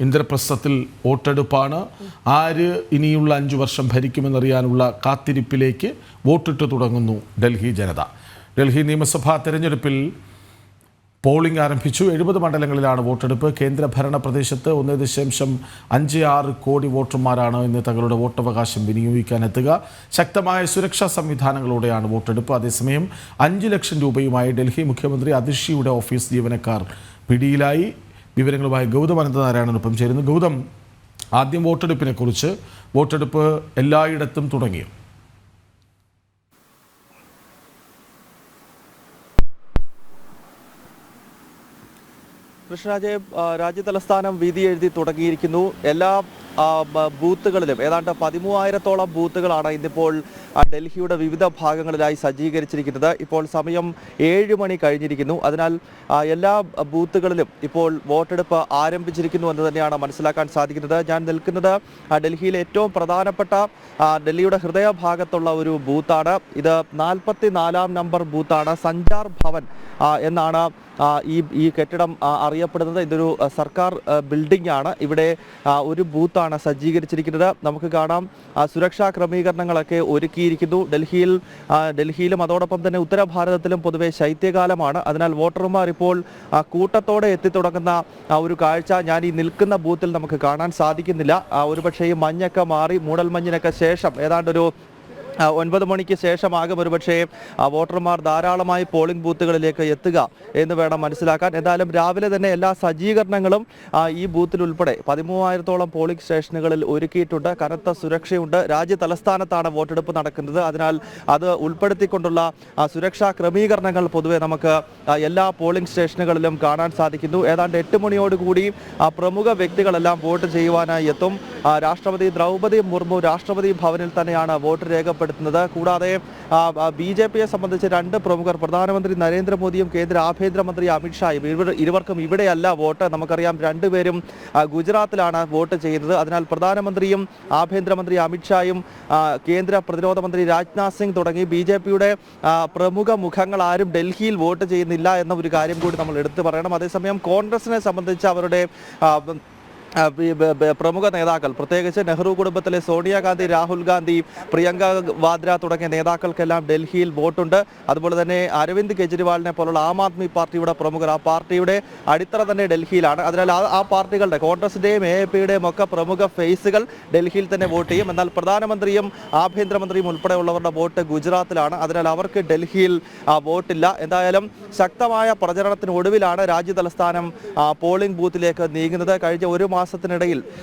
ഇന്ദ്രപ്രസ്ഥത്തിൽ വോട്ടെടുപ്പാണ്. ആര് ഇനിയുള്ള അഞ്ചു വർഷം ഭരിക്കുമെന്നറിയാനുള്ള കാത്തിരിപ്പിലേക്ക് വോട്ടിട്ട് തുടങ്ങുന്നു ഡൽഹി ജനത. ഡൽഹി നിയമസഭാ തെരഞ്ഞെടുപ്പിൽ പോളിംഗ് ആരംഭിച്ചു. എഴുപത് മണ്ഡലങ്ങളിലാണ് വോട്ടെടുപ്പ്. കേന്ദ്രഭരണ പ്രദേശത്ത് ഒന്ന് ദശാംശം അഞ്ച് ആറ് കോടി വോട്ടർമാരാണ് ഇന്ന് തങ്ങളുടെ വോട്ടവകാശം വിനിയോഗിക്കാനെത്തുക ശക്തമായ സുരക്ഷാ സംവിധാനങ്ങളോടെയാണ് വോട്ടെടുപ്പ്. അതേസമയം അഞ്ച് ലക്ഷം രൂപയുമായി ഡൽഹി മുഖ്യമന്ത്രി അതിഷിയുടെ ഓഫീസ് ജീവനക്കാർ പിടിയിലായി. വിവരങ്ങളുമായി ഗൗതം അനന്തനാരായണനൊപ്പം ചേരുന്നു. ഗൗതം ആദ്യം വോട്ടെടുപ്പിനെ കുറിച്ച് വോട്ടെടുപ്പ് എല്ലായിടത്തും തുടങ്ങി. കൃഷ്ണരാജെ രാജ്യതലസ്ഥാനം വീതി എഴുതി തുടങ്ങിയിരിക്കുന്നു. എല്ലാ ബൂത്തുകളിലും. ഏതാണ്ട് പതിമൂവായിരത്തോളം ബൂത്തുകളാണ് ഇന്നിപ്പോൾ ഡൽഹിയുടെ വിവിധ ഭാഗങ്ങളിലായി സജ്ജീകരിച്ചിരിക്കുന്നത്. ഇപ്പോൾ സമയം ഏഴ് മണി കഴിഞ്ഞിരിക്കുന്നു. അതിനാൽ എല്ലാ ബൂത്തുകളിലും ഇപ്പോൾ വോട്ടെടുപ്പ് ആരംഭിച്ചിരിക്കുന്നു എന്ന് തന്നെയാണ് മനസ്സിലാക്കാൻ സാധിക്കുന്നത്. ഞാൻ നിൽക്കുന്നത് ഡൽഹിയിലെ ഏറ്റവും പ്രധാനപ്പെട്ട ഡൽഹിയുടെ ഹൃദയഭാഗത്തുള്ള ഒരു ബൂത്താണ്. ഇത് നാൽപ്പത്തി നാലാം നമ്പർ ബൂത്താണ് സഞ്ചാർ ഭവൻ എന്നാണ് ഈ ഈ കെട്ടിടം അറിയപ്പെടുന്നത് ഇതൊരു സർക്കാർ ബിൽഡിംഗ് ആണ്. ഇവിടെ ഒരു ബൂത്താണ് സജ്ജീകരിച്ചിരിക്കുന്നത്. നമുക്ക് കാണാം സുരക്ഷാ ക്രമീകരണങ്ങളൊക്കെ ഒരുക്കിയിരിക്കുന്നു. ഡൽഹിയിൽ ഡൽഹിയിലും അതോടൊപ്പം തന്നെ ഉത്തര ഭാരതത്തിലും പൊതുവെ ശൈത്യകാലമാണ്. അതിനാൽ വോട്ടർമാർ ഇപ്പോൾ കൂട്ടത്തോടെ എത്തിത്തുടങ്ങുന്ന തുടങ്ങുന്ന ഒരു കാഴ്ച ഞാൻ ഈ നിൽക്കുന്ന ബൂത്തിൽ നമുക്ക് കാണാൻ സാധിക്കുന്നില്ല. ഒരുപക്ഷെ ഈ മഞ്ഞൊക്കെ മാറി മൂടൽമഞ്ഞിനൊക്കെ ശേഷം ഏതാണ്ടൊരു ഒൻപത് മണിക്ക് ശേഷമാകും ഒരുപക്ഷേ വോട്ടർമാർ ധാരാളമായി പോളിംഗ് ബൂത്തുകളിലേക്ക് എത്തുക എന്ന് വേണം മനസ്സിലാക്കാൻ. എന്തായാലും രാവിലെ തന്നെ എല്ലാ സജ്ജീകരണങ്ങളും ഈ ബൂത്തിൽ ഉൾപ്പെടെ പതിമൂവായിരത്തോളം പോളിംഗ് സ്റ്റേഷനുകളിൽ ഒരുക്കിയിട്ടുണ്ട്. കനത്ത സുരക്ഷയുണ്ട്. രാജ്യ തലസ്ഥാനത്താണ് വോട്ടെടുപ്പ് നടക്കുന്നത്. അതിനാൽ അത് ഉൾപ്പെടുത്തിക്കൊണ്ടുള്ള സുരക്ഷാ ക്രമീകരണങ്ങൾ പൊതുവെ നമുക്ക് എല്ലാ പോളിംഗ് സ്റ്റേഷനുകളിലും കാണാൻ സാധിക്കുന്നു. ഏതാണ്ട് എട്ട് മണിയോടുകൂടി പ്രമുഖ വ്യക്തികളെല്ലാം വോട്ട് ചെയ്യുവാനായി എത്തും. രാഷ്ട്രപതി ദ്രൗപദി മുർമു രാഷ്ട്രപതി ഭവനിൽ തന്നെയാണ് വോട്ട് രേഖപ്പെടുത്തുന്നത് കൂടാതെ ബി ജെ പിയെ സംബന്ധിച്ച് രണ്ട് പ്രമുഖർ പ്രധാനമന്ത്രി നരേന്ദ്രമോദിയും കേന്ദ്ര ആഭ്യന്തരമന്ത്രി അമിത്ഷായും ഇവർ ഇരുവർക്കും ഇവിടെയല്ല വോട്ട്. നമുക്കറിയാം രണ്ടുപേരും ഗുജറാത്തിലാണ് വോട്ട് ചെയ്യുന്നത്. അതിനാൽ പ്രധാനമന്ത്രിയും ആഭ്യന്തരമന്ത്രി അമിത്ഷായും കേന്ദ്ര പ്രതിരോധ മന്ത്രി രാജ്നാഥ് സിംഗ് തുടങ്ങി ബി ജെ പിയുടെ പ്രമുഖ മുഖങ്ങൾ ആരും ഡൽഹിയിൽ വോട്ട് ചെയ്യുന്നില്ല എന്ന ഒരു കാര്യം കൂടി നമ്മൾ എടുത്തു പറയണം. അതേസമയം കോൺഗ്രസിനെ സംബന്ധിച്ച് അവരുടെ പ്രമുഖ നേതാക്കൾ പ്രത്യേകിച്ച് നെഹ്റു കുടുംബത്തിലെ സോണിയാഗാന്ധി രാഹുൽ ഗാന്ധി പ്രിയങ്ക വാദ്ര തുടങ്ങിയ നേതാക്കൾക്കെല്ലാം ഡൽഹിയിൽ വോട്ടുണ്ട്. അതുപോലെ തന്നെ അരവിന്ദ് കെജ്രിവാളിനെ പോലുള്ള ആം ആദ്മി പാർട്ടിയുടെ പ്രമുഖർ ആ പാർട്ടിയുടെ അടിത്തറ തന്നെ ഡൽഹിയിലാണ്. അതിനാൽ ആ- പാർട്ടികളുടെ കോൺഗ്രസിന്റെയും എ പിയുടെയും ഒക്കെ പ്രമുഖ ഫേസുകൾ ഡൽഹിയിൽ തന്നെ വോട്ട് ചെയ്യും. എന്നാൽ പ്രധാനമന്ത്രിയും ആഭ്യന്തരമന്ത്രിയും ഉൾപ്പെടെയുള്ളവരുടെ വോട്ട് ഗുജറാത്തിലാണ്. അതിനാൽ അവർക്ക് ഡൽഹിയിൽ വോട്ടില്ല. എന്തായാലും ശക്തമായ പ്രചരണത്തിന് ഒടുവിലാണ് തലസ്ഥാനം പോളിംഗ് ബൂത്തിലേക്ക് നീങ്ങുന്നത്. കഴിഞ്ഞ ഒരു മാസത്തിനിടയിൽ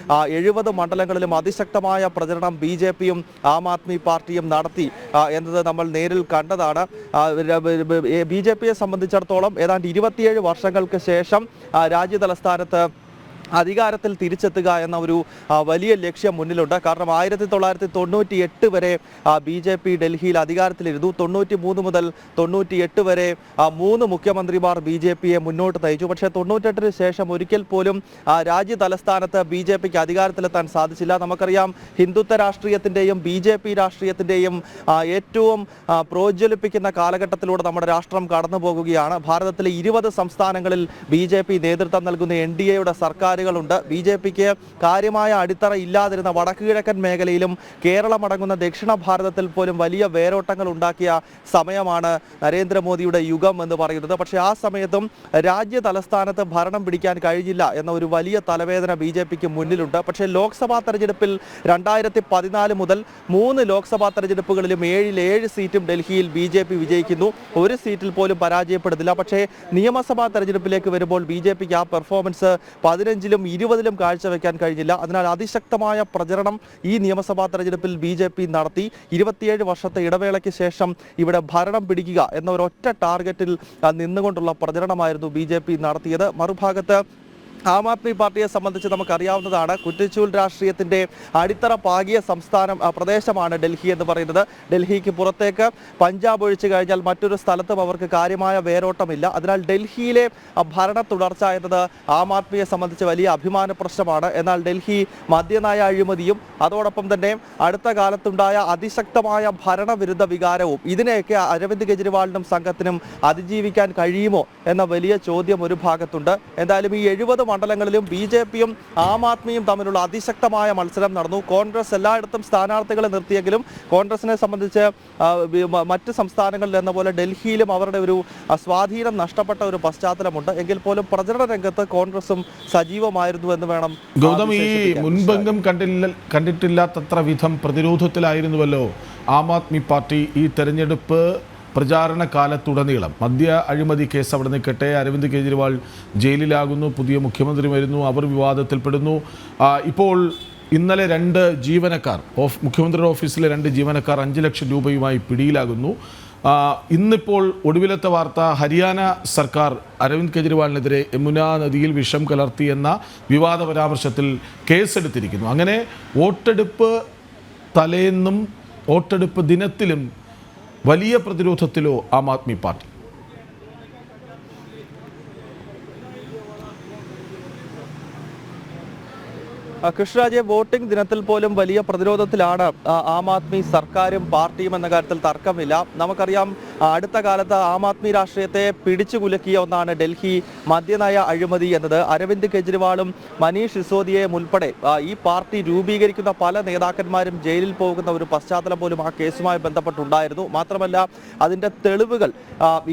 ആ, എഴുപത് മണ്ഡലങ്ങളിലും അതിശക്തമായ പ്രചരണം ബി ജെ പിയും ആം ആദ്മി പാർട്ടിയും നടത്തി എന്നത് നമ്മൾ നേരിൽ കണ്ടതാണ്. ബി ജെ പിയെ സംബന്ധിച്ചിടത്തോളം ഏതാണ്ട് ഇരുപത്തിയേഴ് വർഷങ്ങൾക്ക് ശേഷം രാജ്യതലസ്ഥാനത്ത് രാജ്യ തലസ്ഥാനത്ത് അധികാരത്തിൽ തിരിച്ചെത്തുക എന്ന ഒരു വലിയ ലക്ഷ്യം മുന്നിലുണ്ട്. കാരണം ആയിരത്തി തൊള്ളായിരത്തി തൊണ്ണൂറ്റി എട്ട് വരെ ബി ജെ പി ഡൽഹിയിൽ അധികാരത്തിലിരുന്നു. തൊണ്ണൂറ്റി മൂന്ന് മുതൽ തൊണ്ണൂറ്റി എട്ട് വരെ മൂന്ന് മുഖ്യമന്ത്രിമാർ ബി ജെ പിയെ മുന്നോട്ട് നയിച്ചു. പക്ഷേ തൊണ്ണൂറ്റെട്ടിന് ശേഷം ഒരിക്കൽ പോലും രാജ്യ തലസ്ഥാനത്ത് ബി ജെ പിക്ക് അധികാരത്തിലെത്താൻ സാധിച്ചില്ല. നമുക്കറിയാം ഹിന്ദുത്വ രാഷ്ട്രീയത്തിന്റെയും ബി ജെ പി രാഷ്ട്രീയത്തിന്റെയും ഏറ്റവും പ്രോജ്വലിപ്പിക്കുന്ന കാലഘട്ടത്തിലൂടെ നമ്മുടെ രാഷ്ട്രം കടന്നു പോകുകയാണ് ഭാരതത്തിലെ ഇരുപത് സംസ്ഥാനങ്ങളിൽ ബി ജെ പി നേതൃത്വം നൽകുന്ന എൻ ഡി എയുടെ സർക്കാരുകളുണ്ട് ബി ജെ പിക്ക് കാര്യമായ അടിത്തറ ഇല്ലാതിരുന്ന വടക്കുകിഴക്കൻ മേഖലയിലും കേരളമടങ്ങുന്ന ദക്ഷിണ ഭാരതത്തിൽ പോലും വലിയ വേരോട്ടങ്ങൾ ഉണ്ടാക്കിയ സമയമാണ് നരേന്ദ്രമോദിയുടെ യുഗം എന്ന് പറയുന്നത്. പക്ഷേ ആ സമയത്തും രാജ്യ തലസ്ഥാനത്ത് ഭരണം പിടിക്കാൻ കഴിഞ്ഞില്ല എന്ന ഒരു വലിയ തലവേദന ബി ജെ പിക്ക് മുന്നിലുണ്ട്. പക്ഷേ ലോക്സഭാ തെരഞ്ഞെടുപ്പിൽ രണ്ടായിരത്തി പതിനാല് മുതൽ മൂന്ന് ലോക്സഭാ തെരഞ്ഞെടുപ്പുകളിലും ഏഴിൽ ഏഴ് സീറ്റും ഡൽഹിയിൽ ബി ജെ പി വിജയിക്കുന്നു. ഒരു സീറ്റിൽ പോലും പരാജയപ്പെടുന്നില്ല. പക്ഷേ നിയമസഭാ തെരഞ്ഞെടുപ്പിലേക്ക് വരുമ്പോൾ ബി ജെ പിക്ക് ആ പെർഫോമൻസ് പതിനഞ്ചിലും ഇരുപതിലും കാഴ്ചവെക്കാൻ കഴിഞ്ഞില്ല. അതിനാൽ അതിശക്തമായ പ്രചരണം ഈ നിയമസഭാ തെരഞ്ഞെടുപ്പിൽ ബി ജെ പി നടത്തി. ഇരുപത്തിയേഴ് വർഷത്തെ ഇടവേളയ്ക്ക് ശേഷം ഇവിടെ ഭരണം പിടിക്കുക എന്ന ഒരൊറ്റ ടാർഗറ്റിൽ നിന്നുകൊണ്ടുള്ള പ്രചരണമായിരുന്നു ബി നടത്തിയത്. മറുഭാഗത്ത് ആം ആദ്മി പാർട്ടിയെ സംബന്ധിച്ച് നമുക്കറിയാവുന്നതാണ് കുറ്റിച്ചൂൽ രാഷ്ട്രീയത്തിന്റെ അടിത്തറ പാകിയ സംസ്ഥാനം പ്രദേശമാണ് ഡൽഹി എന്ന് പറയുന്നത്. ഡൽഹിക്ക് പുറത്തേക്ക് പഞ്ചാബ് ഒഴിച്ചു കഴിഞ്ഞാൽ മറ്റൊരു സ്ഥലത്തും അവർക്ക് കാര്യമായ വേരോട്ടമില്ല. അതിനാൽ ഡൽഹിയിലെ ഭരണ തുടർച്ച എന്നത് ആം ആദ്മിയെ സംബന്ധിച്ച് വലിയ അഭിമാന പ്രശ്നമാണ്. എന്നാൽ ഡൽഹി മദ്യനയ അഴിമതിയും അതോടൊപ്പം തന്നെ അടുത്ത കാലത്തുണ്ടായ അതിശക്തമായ ഭരണവിരുദ്ധ വികാരവും ഇതിനെയൊക്കെ അരവിന്ദ് കെജ്രിവാളിനും സംഘത്തിനും അതിജീവിക്കാൻ കഴിയുമോ എന്ന വലിയ ചോദ്യം ഒരു ഭാഗത്തുണ്ട്. എന്തായാലും ഈ എഴുപത് മണ്ഡലങ്ങളിലും ബി ജെ പിയും ആം ആദ്മിയും തമ്മിലുള്ള അതിശക്തമായ മത്സരം നടന്നു. കോൺഗ്രസ് എല്ലായിടത്തും സ്ഥാനാർത്ഥികളെ നിർത്തിയെങ്കിലും കോൺഗ്രസിനെ സംബന്ധിച്ച് മറ്റ് സംസ്ഥാനങ്ങളിൽ എന്ന പോലെ ഡൽഹിയിലും അവരുടെ ഒരു സ്വാധീനം നഷ്ടപ്പെട്ട ഒരു പശ്ചാത്തലമുണ്ട്. എങ്കിൽ പോലും പ്രചരണ രംഗത്ത് കോൺഗ്രസും സജീവമായിരുന്നു എന്ന് വേണം ഗൗതം ഈ. മുൻപെങ്കും കണ്ടില്ല കണ്ടിട്ടില്ലാത്തത്ര വിധം പ്രതിരോധത്തിലായിരുന്നുവല്ലോ ആം ആദ്മി പാർട്ടി ഈ തെരഞ്ഞെടുപ്പ്. പ്രചാരണ കാലത്തുടനീളം മദ്യ അഴിമതി കേസ് അവിടെ നിൽക്കട്ടെ. അരവിന്ദ് കെജ്രിവാൾ ജയിലിലാകുന്നു. പുതിയ മുഖ്യമന്ത്രി വരുന്നു. അവർ വിവാദത്തിൽപ്പെടുന്നു. ഇപ്പോൾ ഇന്നലെ രണ്ട് ജീവനക്കാർ ഓഫ് മുഖ്യമന്ത്രിയുടെ ഓഫീസിലെ രണ്ട് ജീവനക്കാർ അഞ്ച് ലക്ഷം രൂപയുമായി പിടിയിലാകുന്നു. ഇന്നിപ്പോൾ ഒടുവിലത്തെ വാർത്ത ഹരിയാന സർക്കാർ അരവിന്ദ് കെജ്രിവാളിനെതിരെ യമുന നദിയിൽ വിഷം കലർത്തി എന്ന വിവാദ പരാമർശത്തിൽ കേസെടുത്തിരിക്കുന്നു. അങ്ങനെ വോട്ടെടുപ്പ് തലേന്നും വോട്ടെടുപ്പ് ദിനത്തിലും വലിയ പ്രതിരോധത്തിലോ ആം ആദ്മി പാർട്ടി? കൃഷ്ണരാജെ വോട്ടിംഗ് ദിനത്തിൽ പോലും വലിയ പ്രതിരോധത്തിലാണ് ആം ആദ്മി സർക്കാരും പാർട്ടിയും എന്ന കാര്യത്തിൽ തർക്കമില്ല. നമുക്കറിയാം അടുത്ത കാലത്ത് ആം ആദ്മി രാഷ്ട്രീയത്തെ പിടിച്ചു കുലുക്കിയ ഒന്നാണ് ഡൽഹി മദ്യനയ അഴിമതി എന്നത്. അരവിന്ദ് കെജ്രിവാളും മനീഷ് സിസോദിയയും ഉൾപ്പെടെ ഈ പാർട്ടി രൂപീകരിക്കുന്ന പല നേതാക്കന്മാരും ജയിലിൽ പോകുന്ന ഒരു പശ്ചാത്തലം പോലും ആ കേസുമായി ബന്ധപ്പെട്ടുണ്ടായിരുന്നു. മാത്രമല്ല അതിന്റെ തെളിവുകൾ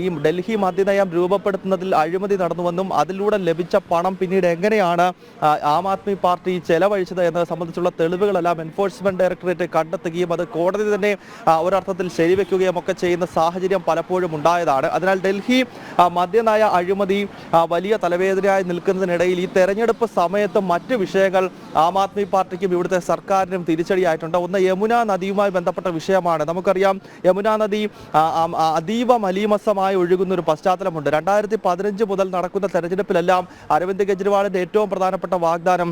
ഈ ഡൽഹി മദ്യനയം രൂപപ്പെടുത്തുന്നതിൽ അഴിമതി നടന്നുവെന്നും അതിലൂടെ ലഭിച്ച പണം പിന്നീട് എങ്ങനെയാണ് ആ, ആദ്മി പാർട്ടി ചെലവഴിച്ചത് എന്നത് സംബന്ധിച്ചുള്ള തെളിവുകളെല്ലാം എൻഫോഴ്സ്മെന്റ് ഡയറക്ടറേറ്റ് കണ്ടെത്തുകയും അത് കോടതി തന്നെ ഒരർത്ഥത്തിൽ ശരിവെക്കുകയും ഒക്കെ ചെയ്യുന്ന സാഹചര്യം പലപ്പോഴും ഉണ്ടായതാണ്. അതിനാൽ ഡൽഹി മദ്യനയ അഴിമതി വലിയ തലവേദനയായി നിൽക്കുന്നതിനിടയിൽ ഈ തെരഞ്ഞെടുപ്പ് സമയത്ത് മറ്റ് വിഷയങ്ങൾ ആം ആദ്മി പാർട്ടിക്കും ഇവിടുത്തെ സർക്കാരിനും തിരിച്ചടിയായിട്ടുണ്ട്. ഒന്ന് യമുന നദിയുമായി ബന്ധപ്പെട്ട വിഷയമാണ്. നമുക്കറിയാം യമുന നദി അതീവ മലീമസമായി ഒഴുകുന്ന ഒരു പശ്ചാത്തലമുണ്ട്. രണ്ടായിരത്തി പതിനഞ്ച് മുതൽ നടക്കുന്ന തെരഞ്ഞെടുപ്പിലെല്ലാം അരവിന്ദ് കെജ്രിവാളിന്റെ ഏറ്റവും പ്രധാനപ്പെട്ട വാഗ്ദാനം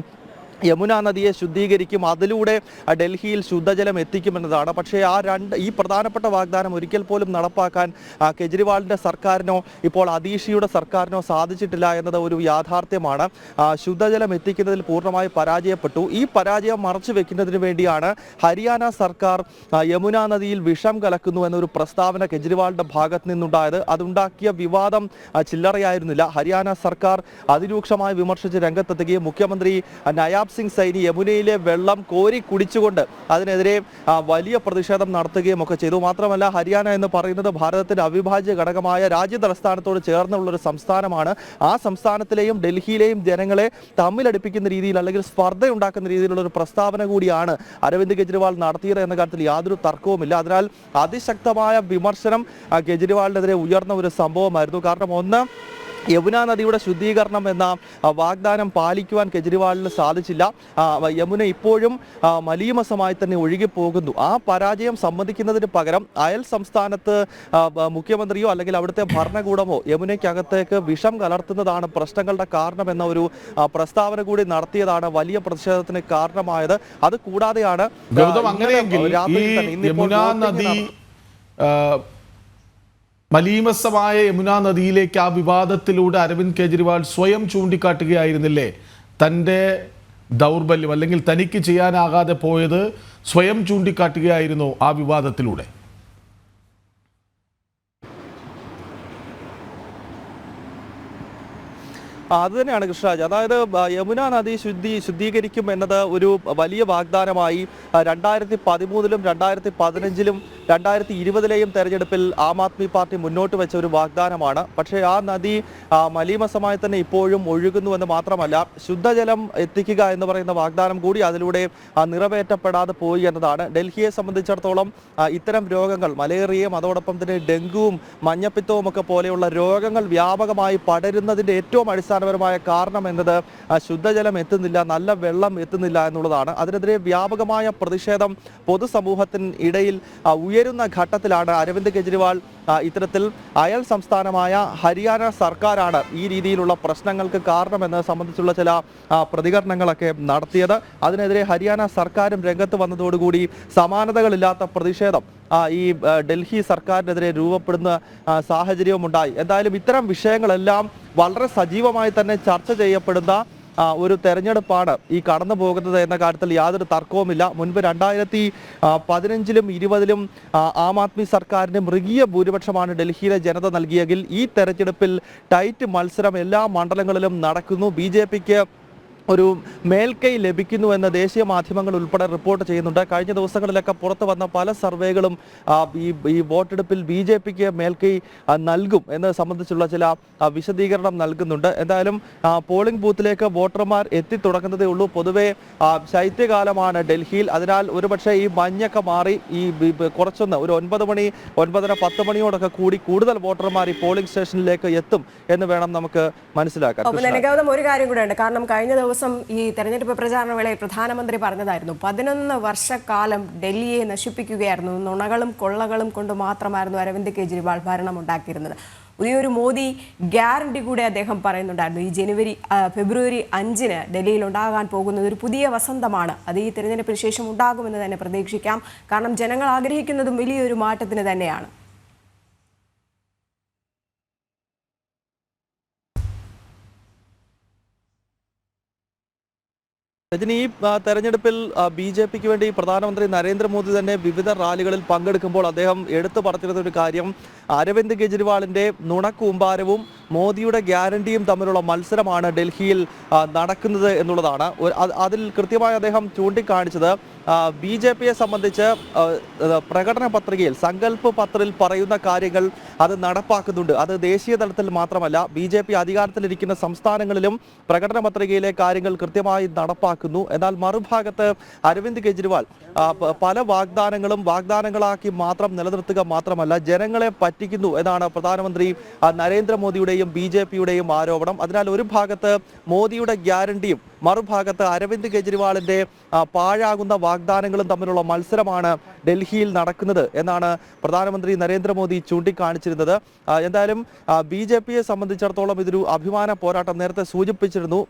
യമുന നദിയെ ശുദ്ധീകരിക്കും. അതിലൂടെ ഡൽഹിയിൽ ശുദ്ധജലം എത്തിക്കുമെന്നതാണ്. പക്ഷേ ആ രണ്ട് ഈ പ്രധാനപ്പെട്ട വാഗ്ദാനം ഒരിക്കൽ പോലും നടപ്പാക്കാൻ കെജ്രിവാളിന്റെ സർക്കാരിനോ ഇപ്പോൾ അതീഷിയുടെ സർക്കാരിനോ സാധിച്ചിട്ടില്ല എന്നത് ഒരു യാഥാർത്ഥ്യമാണ്. ശുദ്ധജലം എത്തിക്കുന്നതിൽ പൂർണമായി പരാജയപ്പെട്ടു. ഈ പരാജയം മറച്ചു വെക്കുന്നതിന് വേണ്ടിയാണ് ഹരിയാന സർക്കാർ യമുന നദിയിൽ വിഷം കലക്കുന്നു എന്നൊരു പ്രസ്താവന കെജ്രിവാളിന്റെ ഭാഗത്ത് നിന്നുണ്ടായത്. അതുണ്ടാക്കിയ വിവാദം ചില്ലറയായിരുന്നില്ല. ഹരിയാന സർക്കാർ അതിരൂക്ഷമായി വിമർശിച്ച് രംഗത്തെത്തുകയും മുഖ്യമന്ത്രി ആ, നയാബ് സിംഗ് സൈനി യമുനയിലെ വെള്ളം കോരി കുടിച്ചുകൊണ്ട് അതിനെതിരെ വലിയ പ്രതിഷേധം നടത്തുകയും ഒക്കെ ചെയ്തു. മാത്രമല്ല ഹരിയാന എന്ന് പറയുന്നത് ഭാരതത്തിന്റെ അവിഭാജ്യ ഘടകമായ രാജ്യ തലസ്ഥാനത്തോട് ചേർന്നുള്ള ഒരു സംസ്ഥാനമാണ്. ആ സംസ്ഥാനത്തിലെയും ഡൽഹിയിലെയും ജനങ്ങളെ തമ്മിലടിപ്പിക്കുന്ന രീതിയിൽ അല്ലെങ്കിൽ സ്പർദ്ധ ഉണ്ടാക്കുന്ന രീതിയിലുള്ള ഒരു പ്രസ്താവന കൂടിയാണ് അരവിന്ദ് കെജ്രിവാൾ നടത്തിയത് എന്ന കാര്യത്തിൽ യാതൊരു തർക്കവുമില്ല. അതിനാൽ അതിശക്തമായ വിമർശനം കെജ്രിവാളിനെതിരെ ഉയർന്ന ഒരു സംഭവമായിരുന്നു. കാരണം ഒന്ന് യമുന നദിയുടെ ശുദ്ധീകരണം എന്ന വാഗ്ദാനം പാലിക്കുവാൻ കെജ്രിവാളിന് സാധിച്ചില്ല. യമുന ഇപ്പോഴും മലീമസമായി തന്നെ ഒഴുകിപ്പോകുന്നു. ആ പരാജയം സമ്മതിക്കുന്നതിന് പകരം അയൽ സംസ്ഥാനത്ത് മുഖ്യമന്ത്രിയോ അല്ലെങ്കിൽ അവിടുത്തെ ഭരണകൂടമോ യമുനയ്ക്കകത്തേക്ക് വിഷം കലർത്തുന്നതാണ് പ്രശ്നങ്ങളുടെ കാരണം എന്ന ഒരു പ്രസ്താവന കൂടി നടത്തിയതാണ് വലിയ പ്രതിഷേധത്തിന് കാരണമായത്. അത് കൂടാതെയാണ് തന്നെ ഇന്നിപ്പോൾ യമുന വോട്ടിംഗ് നദി നട- ആ, മലീമസമായ യമുന നദിയിലേക്ക് ആ വിവാദത്തിലൂടെ അരവിന്ദ് കെജ്രിവാൾ സ്വയം ചൂണ്ടിക്കാട്ടുകയായിരുന്നില്ലേ? തന്റെ ദൗർബല്യം അല്ലെങ്കിൽ തനിക്ക് ചെയ്യാനാകാതെ പോയത് സ്വയം ചൂണ്ടിക്കാട്ടുകയായിരുന്നു ആ വിവാദത്തിലൂടെ. അത് തന്നെയാണ് കൃഷ്ണരാജ്. അതായത് യമുന നദി ശുദ്ധി ശുദ്ധീകരിക്കും എന്നത് ഒരു വലിയ വാഗ്ദാനമായി രണ്ടായിരത്തി പതിമൂന്നിലും രണ്ടായിരത്തി പതിനഞ്ചിലും രണ്ടായിരത്തി ഇരുപതിലെയും തെരഞ്ഞെടുപ്പിൽ ആം ആദ്മി പാർട്ടി മുന്നോട്ട് വെച്ച ഒരു വാഗ്ദാനമാണ്. പക്ഷേ ആ നദി മലീമസമായി തന്നെ ഇപ്പോഴും ഒഴുകുന്നുവെന്ന് മാത്രമല്ല ശുദ്ധജലം എത്തിക്കുക എന്ന് പറയുന്ന വാഗ്ദാനം കൂടി അതിലൂടെ നിറവേറ്റപ്പെടാതെ പോയി എന്നതാണ്. ഡൽഹിയെ സംബന്ധിച്ചിടത്തോളം ഇത്തരം രോഗങ്ങൾ മലേറിയയും അതോടൊപ്പം തന്നെ ഡെങ്കുവും മഞ്ഞപ്പിത്തവും ഒക്കെ പോലെയുള്ള രോഗങ്ങൾ വ്യാപകമായി പടരുന്നതിന്റെ ഏറ്റവും അടിസ്ഥാനപരമായ കാരണം എന്നത് ശുദ്ധജലം എത്തുന്നില്ല നല്ല വെള്ളം എത്തുന്നില്ല എന്നുള്ളതാണ്. അതിനെതിരെ വ്യാപകമായ പ്രതിഷേധം പൊതുസമൂഹത്തിന് ഇടയിൽ ആ, ഉയരുന്ന ഘട്ടത്തിലാണ് അരവിന്ദ് കെജ്രിവാൾ ഇത്തരത്തിൽ അയൽ സംസ്ഥാനമായ ഹരിയാന സർക്കാരാണ് ഈ രീതിയിലുള്ള പ്രശ്നങ്ങൾക്ക് കാരണമെന്നത് സംബന്ധിച്ചുള്ള ചില പ്രതികരണങ്ങളൊക്കെ നടത്തിയത്. അതിനെതിരെ ഹരിയാന സർക്കാരും രംഗത്ത് വന്നതോടുകൂടി സമാനതകളില്ലാത്ത പ്രതിഷേധം ഈ ഡൽഹി സർക്കാരിനെതിരെ രൂപപ്പെടുന്ന സാഹചര്യവും ഉണ്ടായി എന്തായാലും ഇത്തരം വിഷയങ്ങളെല്ലാം വളരെ സജീവമായി തന്നെ ചർച്ച ചെയ്യപ്പെടുന്ന ഒരു തെരഞ്ഞെടുപ്പാണ് ഈ കടന്നു പോകുന്നത് എന്ന കാര്യത്തിൽ യാതൊരു തർക്കവുമില്ല. മുൻപ് രണ്ടായിരത്തി പതിനഞ്ചിലും ഇരുപതിലും ആം ആദ്മി സർക്കാരിന് മൃഗീയ ഭൂരിപക്ഷമാണ് ഡൽഹിയിലെ ജനത നൽകിയെങ്കിൽ ഈ തെരഞ്ഞെടുപ്പിൽ ടൈറ്റ് മത്സരം എല്ലാ മണ്ഡലങ്ങളിലും നടക്കുന്നു. ബി ജെ പിക്ക് ഒരു മേൽക്കൈ ലഭിക്കുന്നു എന്ന് ദേശീയ മാധ്യമങ്ങൾ ഉൾപ്പെടെ റിപ്പോർട്ട് ചെയ്യുന്നുണ്ട്. കഴിഞ്ഞ ദിവസങ്ങളിലൊക്കെ പുറത്തു വന്ന പല സർവേകളും ഈ ഈ വോട്ടെടുപ്പിൽ ബി ജെ പിക്ക് മേൽക്കൈ നൽകും എന്ന് സംബന്ധിച്ചുള്ള ചില വിശദീകരണം നൽകുന്നുണ്ട്. എന്തായാലും പോളിംഗ് ബൂത്തിലേക്ക് വോട്ടർമാർ എത്തിത്തുടങ്ങുന്നതേ ഉള്ളൂ. പൊതുവെ ശൈത്യകാലമാണ് ഡൽഹിയിൽ. അതിനാൽ ഒരുപക്ഷെ ഈ മഞ്ഞൊക്കെ മാറി ഈ കുറച്ചൊന്ന് ഒരു ഒൻപത് മണി ഒൻപതര പത്ത് മണിയോടൊക്കെ കൂടി കൂടുതൽ വോട്ടർമാർ ഈ പോളിംഗ് സ്റ്റേഷനിലേക്ക് എത്തും എന്ന് വേണം നമുക്ക് മനസ്സിലാക്കാം ഒരു കാര്യം കൂടെ ഉണ്ട്. കാരണം കഴിഞ്ഞ ദിവസം ഈ തെരഞ്ഞെടുപ്പ് പ്രചാരണ വേളയിൽ പ്രധാനമന്ത്രി പറഞ്ഞതായിരുന്നു. പതിനൊന്ന് വർഷക്കാലം ഡൽഹിയെ നശിപ്പിക്കുകയായിരുന്നു. നുണകളും കൊള്ളകളും കൊണ്ട് മാത്രമായിരുന്നു അരവിന്ദ് കെജ്രിവാൾ ഭരണം ഉണ്ടാക്കിയിരുന്നത്. പുതിയൊരു മോദി ഗ്യാരണ്ടി കൂടെ അദ്ദേഹം പറയുന്നുണ്ടായിരുന്നു. ഈ ജനുവരി ഫെബ്രുവരി അഞ്ചിന് ഡൽഹിയിൽ ഉണ്ടാകാൻ പോകുന്നത് ഒരു പുതിയ വസന്തമാണ്. അത് ഈ തെരഞ്ഞെടുപ്പിന് ശേഷം ഉണ്ടാകുമെന്ന് തന്നെ പ്രതീക്ഷിക്കാം. കാരണം ജനങ്ങൾ ആഗ്രഹിക്കുന്നതും വലിയൊരു മാറ്റത്തിന് തന്നെയാണ്. രജനി ഈ തെരഞ്ഞെടുപ്പിൽ ബി ജെ പിക്ക് വേണ്ടി പ്രധാനമന്ത്രി നരേന്ദ്രമോദി തന്നെ വിവിധ റാലികളിൽ പങ്കെടുക്കുമ്പോൾ അദ്ദേഹം എടുത്തു പറഞ്ഞിരുന്ന ഒരു കാര്യം അരവിന്ദ് കെജ്രിവാളിന്റെ നുണക്കൂമ്പാരവും മോദിയുടെ ഗ്യാരണ്ടിയും തമ്മിലുള്ള മത്സരമാണ് ഡൽഹിയിൽ നടക്കുന്നത് എന്നുള്ളതാണ്. അതിൽ കൃത്യമായി അദ്ദേഹം ചൂണ്ടിക്കാണിച്ചത് ബി ജെ പിയെ സംബന്ധിച്ച് പ്രകടന പത്രികയിൽ സങ്കല്പ പത്രിൽ പറയുന്ന കാര്യങ്ങൾ അത് നടപ്പാക്കുന്നുണ്ട്. അത് ദേശീയ തലത്തിൽ മാത്രമല്ല ബി ജെ പി അധികാരത്തിലിരിക്കുന്ന സംസ്ഥാനങ്ങളിലും പ്രകടന പത്രികയിലെ കാര്യങ്ങൾ കൃത്യമായി നടപ്പാക്കുന്നു. എന്നാൽ മറുഭാഗത്ത് അരവിന്ദ് കെജ്രിവാൾ പല വാഗ്ദാനങ്ങളും വാഗ്ദാനങ്ങളാക്കി മാത്രം നിലനിർത്തുക മാത്രമല്ല ജനങ്ങളെ പറ്റിക്കുന്നു എന്നാണ് പ്രധാനമന്ത്രി നരേന്ദ്രമോദിയുടെയും ബി ജെ പിയുടെയും ആരോപണം. അതിനാൽ ഒരു ഭാഗത്ത് മോദിയുടെ ഗ്യാരണ്ടിയും മറുഭാഗത്ത് അരവിന്ദ് കെജ്രിവാളിന്റെ പാഴാകുന്ന വാഗ്ദാനങ്ങളും തമ്മിലുള്ള മത്സരമാണ് ഡൽഹിയിൽ നടക്കുന്നത് എന്നാണ് പ്രധാനമന്ത്രി നരേന്ദ്രമോദി ചൂണ്ടിക്കാണിച്ചിരുന്നത്. എന്തായാലും ബി ജെ പിയെ സംബന്ധിച്ചിടത്തോളം ഇതൊരു അഭിമാന പോരാട്ടം. നേരത്തെ സൂചിപ്പിച്ചിരുന്നു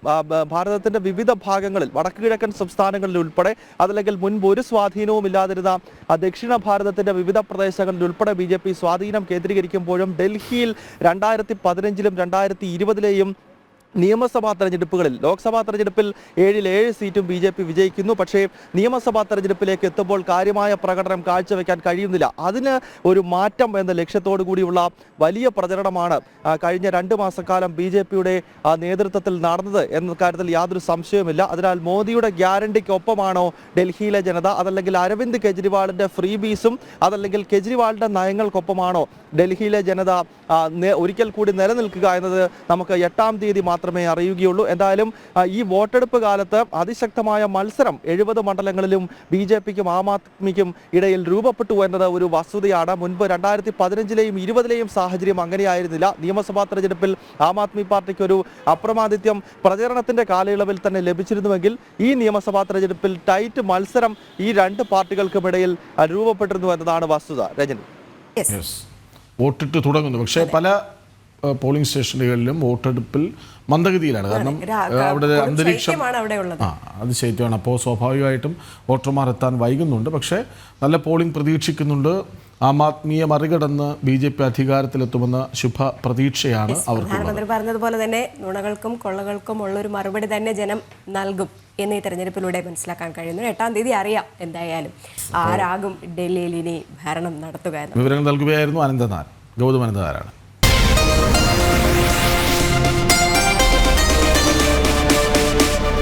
ഭാരതത്തിന്റെ വിവിധ ഭാഗങ്ങളിൽ വടക്കു കിഴക്കൻ സംസ്ഥാനങ്ങളിൽ ഉൾപ്പെടെ അതല്ലെങ്കിൽ മുൻപ് ഒരു സ്വാധീനവും ഇല്ലാതിരുന്ന ദക്ഷിണ ഭാരതത്തിന്റെ വിവിധ പ്രദേശങ്ങളിൽ ഉൾപ്പെടെ ബി സ്വാധീനം കേന്ദ്രീകരിക്കുമ്പോഴും ഡൽഹിയിൽ രണ്ടായിരത്തി പതിനഞ്ചിലും രണ്ടായിരത്തി ഇരുപതിലെയും നിയമസഭാ തെരഞ്ഞെടുപ്പുകളിൽ ലോക്സഭാ തെരഞ്ഞെടുപ്പിൽ ഏഴിൽ ഏഴ് സീറ്റും ബി ജെ പി വിജയിക്കുന്നു. പക്ഷേ നിയമസഭാ തെരഞ്ഞെടുപ്പിലേക്ക് എത്തുമ്പോൾ കാര്യമായ പ്രകടനം കാഴ്ചവെക്കാൻ കഴിയുന്നില്ല. അതിന് ഒരു മാറ്റം എന്ന ലക്ഷ്യത്തോടു കൂടിയുള്ള വലിയ പ്രചരണമാണ് കഴിഞ്ഞ രണ്ട് മാസക്കാലം ബി ജെ പിയുടെ നേതൃത്വത്തിൽ നടന്നത് എന്ന കാര്യത്തിൽ യാതൊരു സംശയവുമില്ല. അതിനാൽ മോദിയുടെ ഗ്യാരണ്ടിക്കൊപ്പമാണോ ഡൽഹിയിലെ ജനത? അതല്ലെങ്കിൽ അരവിന്ദ് കെജ്രിവാളിന്റെ ഫ്രീ ബീസും അതല്ലെങ്കിൽ കെജ്രിവാളിന്റെ നയങ്ങൾക്കൊപ്പമാണോ ഡൽഹിയിലെ ജനത ഒരിക്കൽ കൂടി നിലനിൽക്കുക എന്നത് നമുക്ക് എട്ടാം തീയതി മാത്രമേ അറിയുകയുള്ളൂ. എന്തായാലും ഈ വോട്ടെടുപ്പ് കാലത്ത് അതിശക്തമായ മത്സരം എഴുപത് മണ്ഡലങ്ങളിലും ബി ജെ പിക്കും ആം ആദ്മിക്കും ഇടയിൽ രൂപപ്പെട്ടു എന്നത് ഒരു വസ്തുതയാണ്. മുൻപ് രണ്ടായിരത്തി പതിനഞ്ചിലെയും ഇരുപതിലെയും സാഹചര്യം അങ്ങനെയായിരുന്നില്ല. നിയമസഭാ തെരഞ്ഞെടുപ്പിൽ ആം ആദ്മി പാർട്ടിക്ക് ഒരു അപ്രമാദിത്യം പ്രചരണത്തിന്റെ കാലയളവിൽ തന്നെ ലഭിച്ചിരുന്നുവെങ്കിൽ ഈ നിയമസഭാ തെരഞ്ഞെടുപ്പിൽ ടൈറ്റ് മത്സരം ഈ രണ്ട് പാർട്ടികൾക്കുമിടയിൽ രൂപപ്പെട്ടിരുന്നു എന്നതാണ് വസ്തുത. രജനി. വോട്ടിട്ട് തുടങ്ങുന്നു. പക്ഷേ പല പോളിംഗ് സ്റ്റേഷനുകളിലും വോട്ടെടുപ്പിൽ മന്ദഗതിയിലാണ്. കാരണം അവിടെ അന്തരീക്ഷം ആ അത് ശൈത്യമാണ്. അപ്പോൾ സ്വാഭാവികമായിട്ടും വോട്ടർമാർ എത്താൻ വൈകുന്നുണ്ട്. പക്ഷേ നല്ല പോളിംഗ് പ്രതീക്ഷിക്കുന്നുണ്ട്. ആം ആദ്മിയെ മറികടന്ന് ബി ജെ പി അധികാരത്തിലെത്തുമെന്ന ശുഭ പ്രതീക്ഷയാണ് അവർക്കുള്ളത്. പ്രധാനമന്ത്രി പറഞ്ഞതുപോലെ തന്നെ നുണകൾക്കും കൊള്ളകൾക്കും ഉള്ളൊരു മറുപടി തന്നെ ജനം നൽകും എന്ന് ഈ തെരഞ്ഞെടുപ്പിലൂടെ മനസ്സിലാക്കാൻ കഴിയുന്നു. എട്ടാം തീയതി അറിയാം എന്തായാലും ആരാകും ഡൽഹിയിൽ ഇനി ഭരണം നടത്തുക വിവരങ്ങൾ നൽകുകയായിരുന്നു അനന്തനാഥ് ഗൗതം അനന്തനാരാണ്.